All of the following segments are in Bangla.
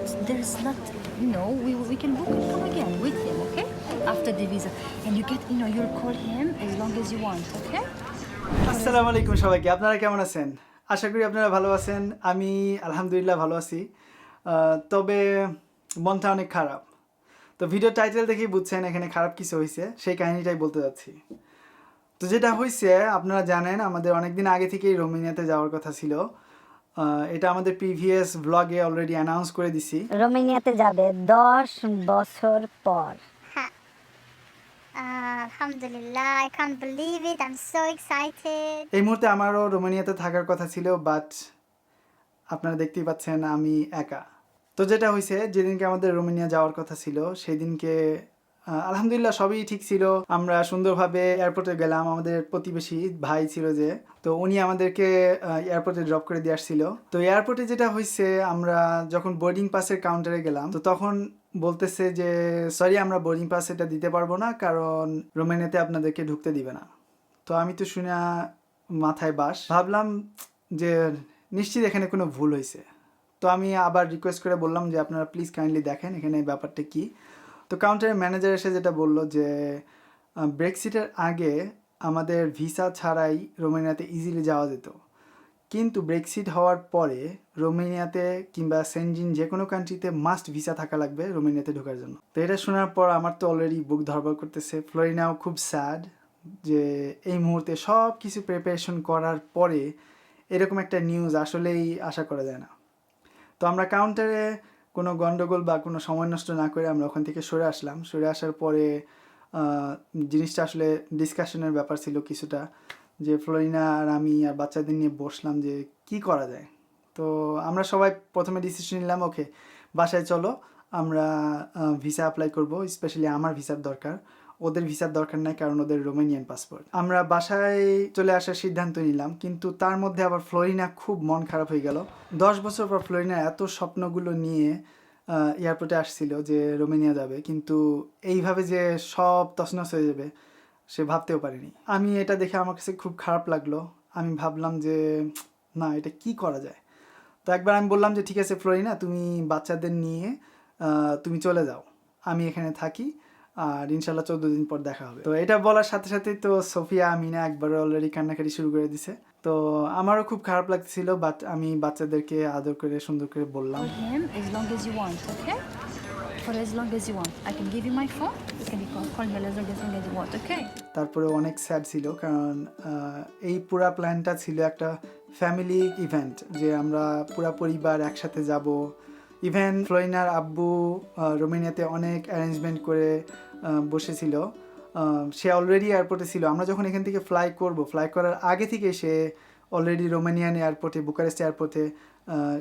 but there's not, you know, we, we can book and come again with him, okay? After the visa. And you get, you know, you'll call him as long as you want, okay? আসসালামু আলাইকুম সবাইকে আপনারা কেমন আছেন আশা করি আপনারা ভালো আছেন আমি আলহামদুলিল্লাহ ভালো আছি তবে মনটা অনেক খারাপ তো ভিডিও টাইটেল দেখেই বুঝছেন এখানে খারাপ কিছু হয়েছে সেই কাহিনীটাই বলতে যাচ্ছি তো যেটা হয়েছে আপনারা জানেন আমাদের অনেক দিন আগে থেকেই রোমানিয়াতে যাওয়ার কথা ছিল এটা আমাদের প্রিভিয়াস ব্লগে অলরেডি অ্যানাউন্স করে দিছি রোমেনিয়াতে যাবে দশ বছর পর Uh, Alhamdulillah, I can't believe it. I'm so excited. এই মুহূর্তে আমারও রোমানিয়াতে থাকার কথা ছিল বাট আপনারা দেখতেই পাচ্ছেন আমি একা তো যেটা হয়েছে যেদিনকে আমাদের রোমানিয়া যাওয়ার কথা ছিল সেদিনকে আলহামদুলিল্লাহ সবই ঠিক ছিল। আমরা সুন্দরভাবে এয়ারপোর্টে গেলাম। আমাদের প্রতিবেশী ভাই ছিল যে, তো উনি আমাদেরকে এয়ারপোর্টে ড্রপ করে দিয়ে আসছিল। তো এয়ারপোর্টে যেটা হয়েছে আমরা যখন বোর্ডিং পাসের কাউন্টারে গেলাম, তো তখন বলতেছে যে সরি আমরা বোর্ডিং পাস এটা দিতে পারব না, কারণ রোমানিয়াতে আপনাদেরকে ঢুকতে দিবে না। তো আমি তো শুনে মাথায় বাস। ভাবলাম যে, নিশ্চিত এখানে কোনো ভুল হয়েছে তো আমি আবার রিকোয়েস্ট করে বললাম যে, আপনারা প্লিজ কাইন্ডলি দেখেন এখানে ব্যাপারটা কি? তো কাউন্টারের ম্যানেজার এসে যেটা বলল যে ব্রেক্সিটের আগে আমাদের ভিসা ছাড়াই রোমানিয়াতে ইজিলি যাওয়া যেত। কিন্তু ব্রেক্সিট হওয়ার পরে রোমেনিয়াতে কিংবা সেনজিন যে কোনো কান্ট্রিতে মাস্ট ভিসা থাকা লাগবে রোমেনিয়াতে ঢোকার জন্য। তো এটা শোনার পর আমার তো অলরেডি বুক ধরবার করতেছে। ফ্লোরিনাও খুব স্যাড যে, এই মুহূর্তে সব কিছু প্রিপারেশন করার পরে এরকম একটা নিউজ আসলেই আশা করা যায় না। তো আমরা কাউন্টারে কোনো গন্ডগোল বা কোনো সময় নষ্ট না করে আমরা ওখান থেকে সরে আসলাম। সরে আসার পরে জিনিসটা আসলে ডিসকাশনের ব্যাপার ছিল কিছুটা যে ফ্লোরিনা আর আমি আর বাচ্চাদের নিয়ে বসলাম যে কি করা যায়? তো আমরা সবাই প্রথমে ডিসিশন নিলাম ওকে বাসায় চলো, আমরা ভিসা অ্যাপ্লাই করব স্পেশালি আমার ভিসার দরকার। ওদের ভিসার দরকার নাই কারণ ওদের রোমানিয়ান পাসপোর্ট। আমরা বাসায় চলে আসার সিদ্ধান্ত নিলাম, কিন্তু তার মধ্যে আবার ফ্লোরিনা খুব মন খারাপ হয়ে গেল। দশ বছর পর ফ্লোরিনা এত স্বপ্নগুলো নিয়ে এয়ারপোর্টে আসছিল যে রোমেনিয়া যাবে, কিন্তু এইভাবে যে সব তছনছ হয়ে যাবে, সে ভাবতেও পারেনি। আমি এটা দেখে আমার কাছে খুব খারাপ লাগল। আমি ভাবলাম যে, না, এটা কি করা যায়? তো একবার আমি বললাম যে, ঠিক আছে ফ্লোরিনা, তুমি বাচ্চাদের নিয়ে তুমি চলে যাও। আমি এখানে থাকি। আর ইনশাল্লাহ চোদ্দ দিন পর দেখা হবে। তো এটা বলার সাথে সাথেই তো সোফিয়া আমিনা একবার অলরেডি কান্নাকাটি শুরু করে দিছে। তো আমারও খুব খারাপ লাগছিল বাট আমি বাচ্চাদেরকে আদর করে সুন্দর করে বললাম? তারপরে অনেক স্যাড ছিল কারণ এই পুরা প্ল্যানটা ছিল একটা ফ্যামিলি ইভেন্ট যে আমরা পুরা পরিবার একসাথে যাব ইভেন ফ্লোরিনার আব্বু রোমেনিয়াতে অনেক অ্যারেঞ্জমেন্ট করে বসেছিল। সে অলরেডি এয়ারপোর্টে ছিল। আমরা যখন এখান থেকে ফ্লাই করব ফ্লাই করার আগে থেকে সে অলরেডি রোমানিয়ান এয়ারপোর্টে বুকারেস্ট এয়ারপোর্টে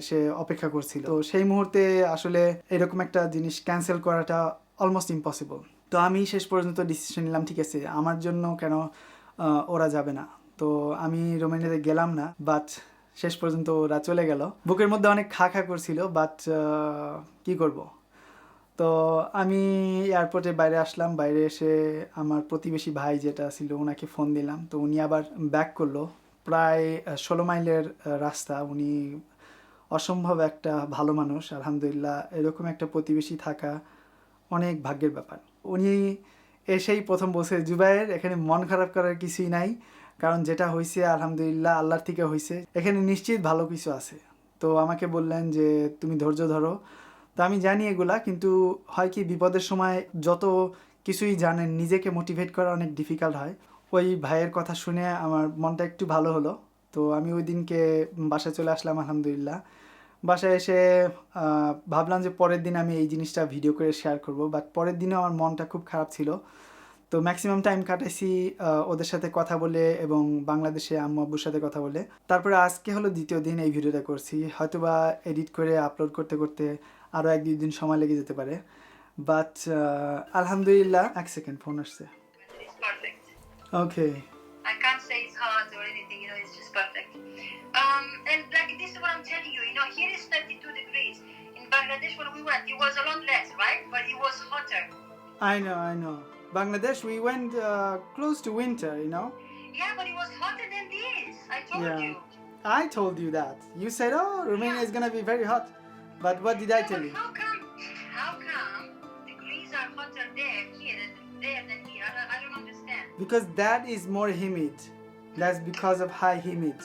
সে অপেক্ষা করছিল। তো সেই মুহূর্তে আসলে এরকম একটা জিনিস ক্যান্সেল করাটা অলমোস্ট ইম্পসিবল তো আমি শেষ পর্যন্ত ডিসিশন নিলাম, ঠিক আছে, আমার জন্য কেন ওরা যাবে না? তো আমি রোমানিয়াতে গেলাম না বাট শেষ পর্যন্ত ওরা চলে গেল। বুকের মধ্যে অনেক খা খা করছিল বাট কি করব? তো আমি এয়ারপোর্টে বাইরে আসলাম, বাইরে এসে আমার প্রতিবেশী ভাই যেটা ছিল ওনাকে ফোন দিলাম। তো উনি আবার ব্যাক করল। প্রায় ষোলো মাইলের রাস্তা। উনি অসম্ভব একটা ভালো মানুষ, আলহামদুলিল্লাহ। এরকম একটা প্রতিবেশী থাকা অনেক ভাগ্যের ব্যাপার। উনি এসেই প্রথম বসে জুবাইয়ের এখানে মন খারাপ করার কিছুই নাই। কারণ যেটা হয়েছে আলহামদুলিল্লাহ, আল্লাহর থেকে হয়েছে এখানে নিশ্চিত ভালো কিছু আছে। তো আমাকে বললেন যে, তুমি ধৈর্য ধরো। তো আমি জানি এগুলা, কিন্তু হয় কি, বিপদের সময় যত কিছুই জানেন, নিজেকে মোটিভেট করা অনেক ডিফিকাল্ট হয়। ওই ভাইয়ের কথা শুনে আমার মনটা একটু ভালো হলো। তো আমি ওই দিনকে বাসায় চলে আসলাম, আলহামদুলিল্লাহ। বাসায় এসে ভাবলাম যে পরের দিন আমি এই জিনিসটা ভিডিও করে শেয়ার করব। বাট পরের দিনে আমার মনটা খুব খারাপ ছিল। তো ম্যাক্সিমাম টাইম কাটাইছি ওদের সাথে কথা বলে এবং বাংলাদেশে আম্মু আব্বুর সাথে কথা বলে তারপরে আজকে হলো দ্বিতীয় দিন এই ভিডিওটা করছি হয়তোবা এডিট করে আপলোড করতে করতে আরও এক দুই দিন সময় লেগে যেতে পারে বাট আলহামদুলিল্লাহ এক সেকেন্ড ফোন আসছে okay I can't say it's hard or anything, you know, it's just perfect. Um, and like this is what I'm telling you, you know, here is 32 degrees. In Bangladesh, when we went, it was a lot less, right? But it was hotter. I know, I know. Bangladesh, we went uh, close to winter, you know. Yeah, but it was hotter than this. I told Yeah. you. I told you that. You said, oh, Romania is gonna be very hot. But what did I tell you? How come? How come degrees are hotter there, here, there than here? I, I don't understand. Because that is more humid. That's because of high humid.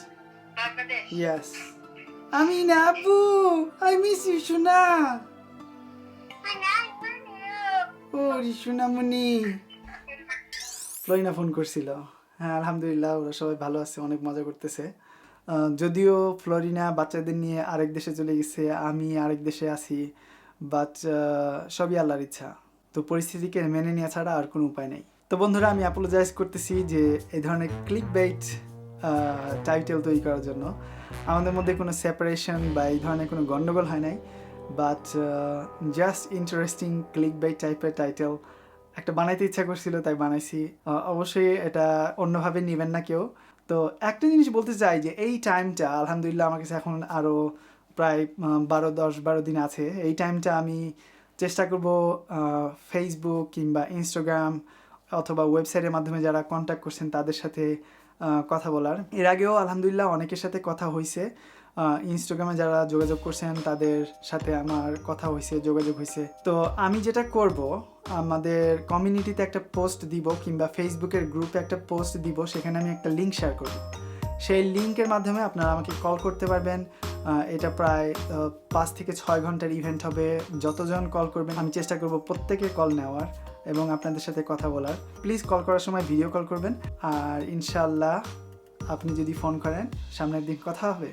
Bangladesh. Yes. Amin Abu, I miss you, Shuna. ও রিসুনামণি ফ্লোরিনা ফোন করছিল। হ্যাঁ আলহামদুলিল্লাহ, ওরা সবাই ভালো আছে, অনেক মজা করতেছে। যদিও ফ্লোরিনা বাচ্চাদের নিয়ে আরেক দেশে চলে গেছে, আমি আরেক দেশে আছি বাট সবই আল্লাহর ইচ্ছা। তো পরিস্থিতিকে মেনে নেওয়া ছাড়া আর কোনো উপায় নেই। তো বন্ধুরা, আমি অ্যাপোলোজাইজ করতেছি যে এই ধরনের ক্লিক বেইট টাইটেল তৈরি করার জন্য। আমাদের মধ্যে কোনো সেপারেশন বা এই ধরনের কোনো গন্ডগোল হয় নাই। But just interesting click bait টাইপের টাইটেল একটা বানাইতে ইচ্ছা করছিল, তাই বানাইছি। অবশ্যই এটা অন্যভাবে নেবেন না কেউ। তো একটা জিনিস বলতে চাই যে, এই টাইমটা আলহামদুলিল্লাহ আমার কাছে এখন আরও প্রায় বারো, দশ, বারো দিন আছে। এই টাইমটা আমি চেষ্টা করব ফেসবুক কিংবা ইনস্টাগ্রাম অথবা ওয়েবসাইটের মাধ্যমে যারা কন্ট্যাক্ট করছেন তাদের সাথে কথা বলার। এর আগেও আলহামদুলিল্লাহ অনেকের সাথে কথা হয়েছে ইনস্টাগ্রামে যারা যোগাযোগ করছেন, তাদের সাথে আমার কথা হয়েছে যোগাযোগ হয়েছে তো আমি যেটা করব, আমাদের কমিউনিটিতে একটা পোস্ট দিব কিংবা ফেসবুকের গ্রুপে একটা পোস্ট দিব, সেখানে আমি একটা লিঙ্ক শেয়ার করব। সেই লিঙ্কের মাধ্যমে আপনারা আমাকে কল করতে পারবেন। এটা প্রায় পাঁচ থেকে ছয় ঘণ্টার ইভেন্ট হবে। যতজন কল করবেন, আমি চেষ্টা করব প্রত্যেকে কল নেওয়ার এবং আপনাদের সাথে কথা বলার। প্লিজ কল করার সময় ভিডিও কল করবেন। আর ইনশাল্লাহ আপনি যদি ফোন করেন, সামনের দিন কথা হবে।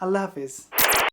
আল্লাহ হাফেজ